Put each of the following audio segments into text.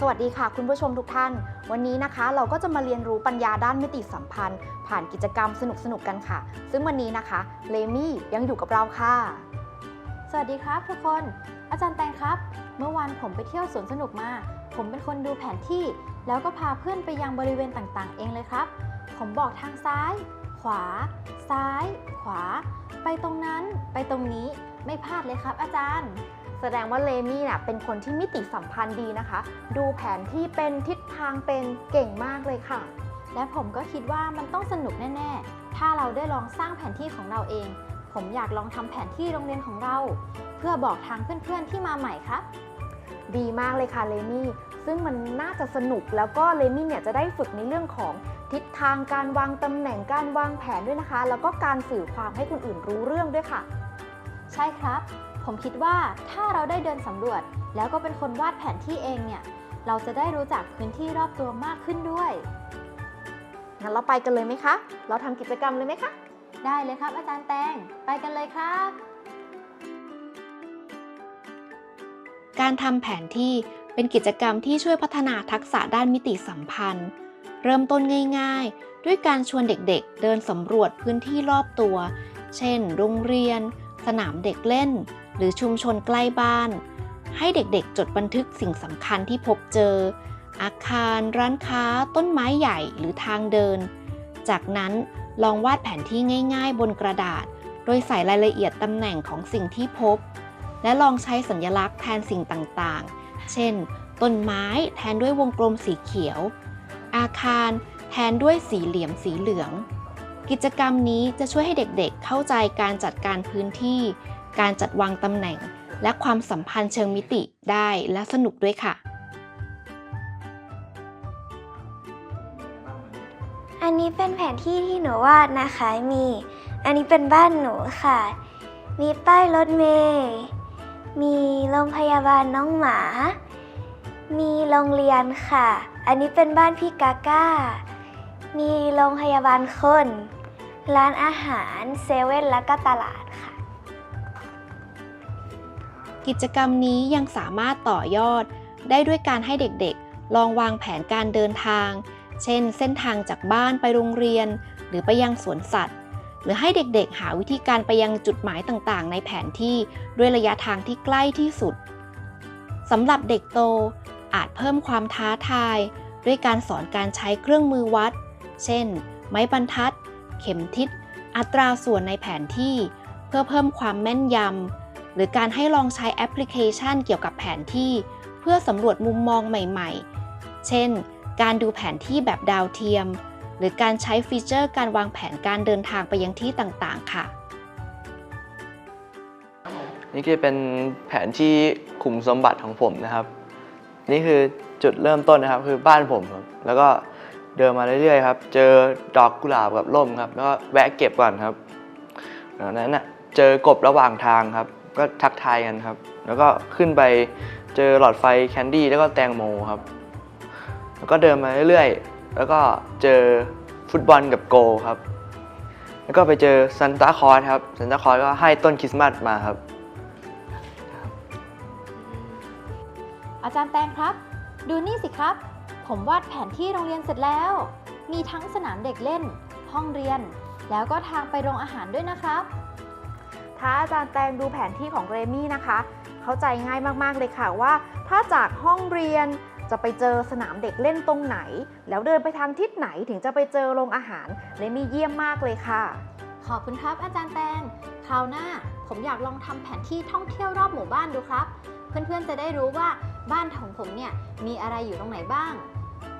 สวัสดีค่ะคุณผู้ชมทุกท่าน วันนี้นะคะเราก็จะมาเรียนรู้ปัญญาด้านมิติสัมพันธ์ ผ่านกิจกรรมสนุกๆกันค่ะ ซึ่งวันนี้นะคะเลมี่ยังอยู่กับเราค่ะ สวัสดีครับทุกคน อาจารย์แตงครับ เมื่อวานผมไปเที่ยวสวนสนุกมา ผมเป็นคนดูแผนที่ แล้วก็พาเพื่อนไปยังบริเวณต่างๆ เองเลยครับ ผมบอกทางซ้าย ขวา ซ้าย ขวา ไปตรงนั้น ไปตรงนี้ไม่พลาดเลยครับ อาจารย์ แสดงว่าเลมี่น่ะเป็นคนที่มิติสัมพันธ์ดีนะคะ ดูแผนที่เป็นทิศทางเป็นเก่งมากเลยค่ะ และผมก็คิดว่ามันต้องสนุกแน่ ๆ ถ้าเราได้ลองสร้างแผนที่ของเราเอง ผมอยากลองทำแผนที่โรงเรียนของเรา เพื่อบอกทางเพื่อนๆที่มาใหม่ครับ ดีมากเลยค่ะเลมี่ซึ่งมันน่าจะสนุกแล้วก็เลมี่เนี่ยจะได้ฝึกในเรื่องของทิศทางการวางตำแหน่งการวางแผนด้วยนะคะ แล้วก็การสื่อความให้คนอื่นรู้เรื่องด้วยค่ะ ใช่ครับ ผมคิดว่าถ้าเราได้เดินสำรวจ แล้วก็เป็นคนวาดแผนที่เองเนี่ย เราจะได้รู้จักพื้นที่รอบตัวมากขึ้นด้วย งั้นเราไปกันเลยไหมคะ เราทำกิจกรรมเลยไหมคะ ได้เลยครับ อาจารย์แตง ไปกันเลยครับ การทำแผนที่เป็นกิจกรรมที่ช่วยพัฒนาทักษะด้านมิติสัมพันธ์ เริ่มต้นง่าย ๆ ด้วยการชวนเด็กๆ เดินสำรวจพื้นที่รอบตัว เช่น โรงเรียน สนามเด็กเล่น หรือชุมชนใกล้บ้าน ให้เด็กๆ จดบันทึกสิ่งสำคัญที่พบเจอ อาคาร ร้านค้า ต้นไม้ใหญ่หรือทางเดิน จากนั้นลองวาดแผนที่ง่าย ๆ บนกระดาษ โดยใส่รายละเอียดตำแหน่งของสิ่งที่พบ และลองใช้สัญลักษณ์แทนสิ่งต่างๆ เช่น ต้นไม้แทนด้วยวงกลมสีเขียว อาคารแทนด้วยสีเหลี่ยมสีเหลือง กิจกรรมนี้จะช่วยให้เด็กๆเข้าใจการจัดการพื้นที่ การจัดวางตำแหน่ง และความสัมพันธ์เชิงมิติได้และสนุกด้วยค่ะ อันนี้เป็นแผนที่ที่หนูวาดนะคะมี อันนี้เป็นบ้านหนูค่ะ มีป้ายรถเมล์มีโรงพยาบาลน้องหมา มีโรงเรียนค่ะ อันนี้เป็นบ้านพี่กาก้า มีโรงพยาบาลคน ร้านอาหารเซเว่นแล้วก็ตลาดค่ะ กิจกรรมนี้ยังสามารถต่อยอด ได้ด้วยการให้เด็กๆ ลองวางแผนการเดินทาง เช่น เส้นทางจากบ้านไปโรงเรียน หรือไปยังสวนสัตว์ หรือให้เด็กๆ หาวิธีการไปยังจุดหมายต่างๆ ในแผนที่ด้วยระยะทางที่ใกล้ที่สุดสำหรับเด็กโตอาจเพิ่มความท้าทาย ด้วยการสอนการใช้เครื่องมือวัด เช่น ไม้บรรทัด เข็มทิศ อัตราส่วนในแผนที่ เพื่อเพิ่มความแม่นยำ หรือการให้ลองใช้แอปพลิเคชันเกี่ยวกับแผนที่ เพื่อสำรวจมุมมองใหม่ๆ เช่น การดูแผนที่แบบดาวเทียม หรือการใช้ฟีเจอร์การวางแผนการเดินทางไปยังที่ต่างๆ ค่ะนี่คือเป็นแผนที่ขุมสมบัติของผมนะครับ นี่คือจุดเริ่มต้นนะครับคือบ้านผมครับแล้วก็ เดินมาเรื่อยๆครับ เจอดอกกุหลาบกับร่มครับ แล้วก็แวะเก็บก่อนครับจากนั้นน่ะเจอกบระหว่างทางครับ ก็ทักทายกันครับ แล้วก็ขึ้นไปเจอหลอดไฟแคนดี้แล้วก็แตงโมครับ แล้วก็เดินมาเรื่อยๆ แล้วก็เจอฟุตบอลกับโกครับ แล้วก็ไปเจอซันตาคลอสครับ ซันตาคลอสก็ให้ต้นคริสต์มาสมาครับ อาจารย์แตงครับ ดูนี่สิครับ ผมวาดแผนที่โรงเรียนเสร็จแล้ว มีทั้งสนามเด็กเล่น ห้องเรียน แล้วก็ทางไปโรงอาหารด้วยนะครับ ถ้าอาจารย์แตงดูแผนที่ของเรมี่นะคะ เข้าใจง่ายมากๆเลยค่ะว่า ถ้าจากห้องเรียนจะไปเจอสนามเด็กเล่นตรงไหน แล้วเดินไปทางทิศไหนถึงจะไปเจอโรงอาหาร เรมี่เยี่ยมมากเลยค่ะ ขอบคุณครับอาจารย์แตง คราวหน้าผมอยากลองทำแผนที่ท่องเที่ยวรอบหมู่บ้านดูครับ เพื่อนๆจะได้รู้ว่า บ้านของผมเนี่ยมีอะไรอยู่ตรงไหนบ้าง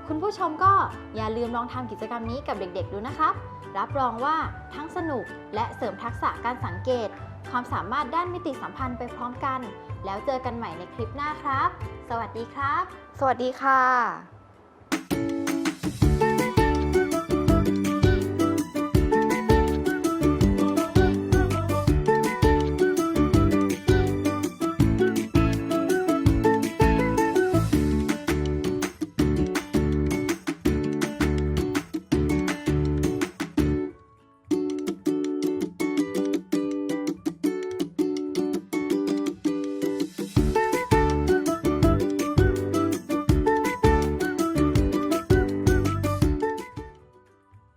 คุณผู้ชมก็อย่าลืมลองทำกิจกรรมนี้กับเด็กๆดูนะครับ รับรองว่าทั้งสนุกและเสริมทักษะการสังเกต ความสามารถด้านมิติสัมพันธ์ไปพร้อมกัน แล้วเจอกันใหม่ในคลิปหน้าครับ สวัสดีครับ สวัสดีค่ะ